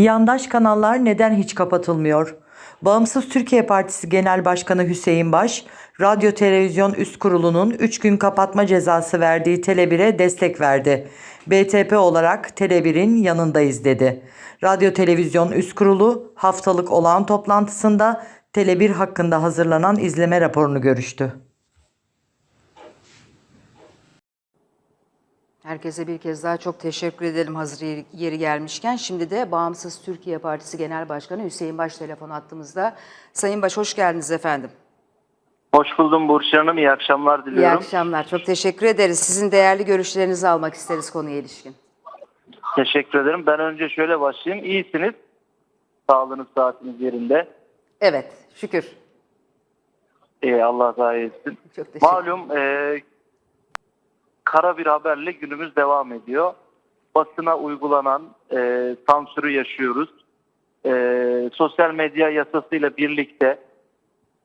Yandaş kanallar neden hiç kapatılmıyor? Bağımsız Türkiye Partisi Genel Başkanı Hüseyin Baş, Radyo Televizyon Üst Kurulu'nun 3 gün kapatma cezası verdiği Tele1'e destek verdi. BTP olarak Tele1'in yanındayız dedi. Radyo Televizyon Üst Kurulu haftalık olağan toplantısında Tele1 hakkında hazırlanan izleme raporunu görüştü. Herkese bir kez daha çok teşekkür edelim hazır yeri- gelmişken. Şimdi de Bağımsız Türkiye Partisi Genel Başkanı Hüseyin Baş telefon attığımızda. Sayın Baş hoş geldiniz efendim. Hoş buldum Burçin Hanım. İyi akşamlar İyi diliyorum. akşamlar. Çok teşekkür ederiz. Sizin değerli görüşlerinizi almak isteriz konuya ilişkin. Teşekkür ederim. Ben önce şöyle başlayayım. İyisiniz. Sağlığınız, saatiniz yerinde. Evet, şükür. İyi, Allah iyi etsin. Çok teşekkür Malum e, kara bir haberle günümüz devam ediyor. Basına uygulanan e, sansürü yaşıyoruz. E, sosyal medya yasasıyla birlikte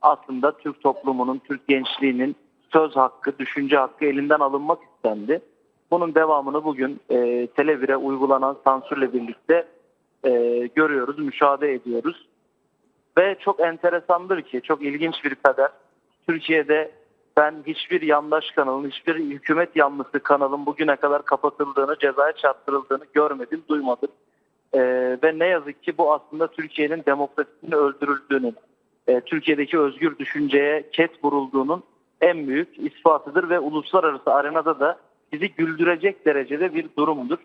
aslında Türk toplumunun, Türk gençliğinin söz hakkı, düşünce hakkı elinden alınmak istendi. Bunun devamını bugün e, Tele1'e uygulanan sansürle birlikte e, görüyoruz, müşahede ediyoruz. Ve çok enteresandır ki, çok ilginç bir kader. Türkiye'de ben hiçbir yandaş kanalın, hiçbir hükümet yanlısı kanalın bugüne kadar kapatıldığını, cezaya çarptırıldığını görmedim, duymadım. Ee, ve ne yazık ki bu aslında Türkiye'nin demokrasisini öldürüldüğünün, e, Türkiye'deki özgür düşünceye ket vurulduğunun en büyük ispatıdır ve uluslararası arenada da bizi güldürecek derecede bir durumdur.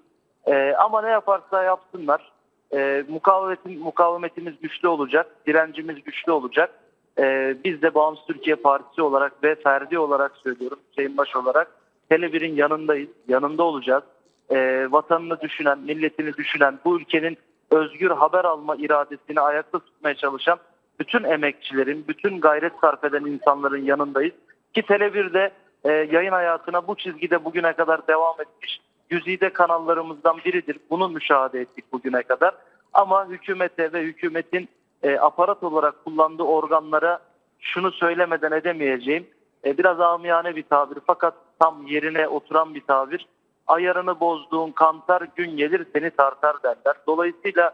Ee, ama ne yaparsa yapsınlar, e, mukavemetin, mukavemetimiz güçlü olacak, direncimiz güçlü olacak. Ee, biz de Bağımsız Türkiye Partisi olarak ve ferdi olarak söylüyorum, Hüseyin Baş olarak Tele1'in yanındayız, yanında olacağız. Ee, vatanını düşünen, milletini düşünen, bu ülkenin özgür haber alma iradesini ayakta tutmaya çalışan bütün emekçilerin, bütün gayret sarf eden insanların yanındayız. Ki Tele1'de e, yayın hayatına bu çizgide bugüne kadar devam etmiş güzide kanallarımızdan biridir. Bunu müşahede ettik bugüne kadar. Ama hükümete ve hükümetin e, aparat olarak kullandığı organlara şunu söylemeden edemeyeceğim. E, biraz amiyane bir tabir fakat tam yerine oturan bir tabir. Ayarını bozduğun kantar gün gelir seni tartar derler. Dolayısıyla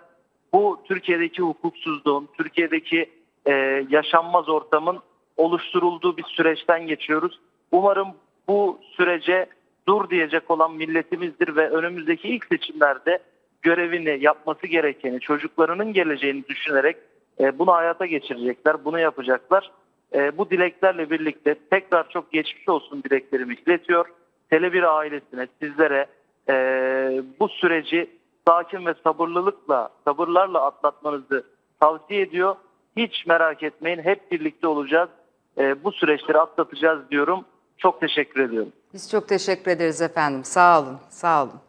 bu Türkiye'deki hukuksuzluğun, Türkiye'deki e, yaşanmaz ortamın oluşturulduğu bir süreçten geçiyoruz. Umarım bu sürece dur diyecek olan milletimizdir ve önümüzdeki ilk seçimlerde görevini yapması gerekeni, çocuklarının geleceğini düşünerek e, bunu hayata geçirecekler, bunu yapacaklar. E, bu dileklerle birlikte tekrar çok geçmiş olsun dileklerimi iletiyor. Tele1 ailesine, sizlere e, bu süreci sakin ve sabırlılıkla, sabırlarla atlatmanızı tavsiye ediyor. Hiç merak etmeyin, hep birlikte olacağız. Bu süreçleri atlatacağız diyorum. Çok teşekkür ediyorum. Biz çok teşekkür ederiz efendim. Sağ olun, sağ olun.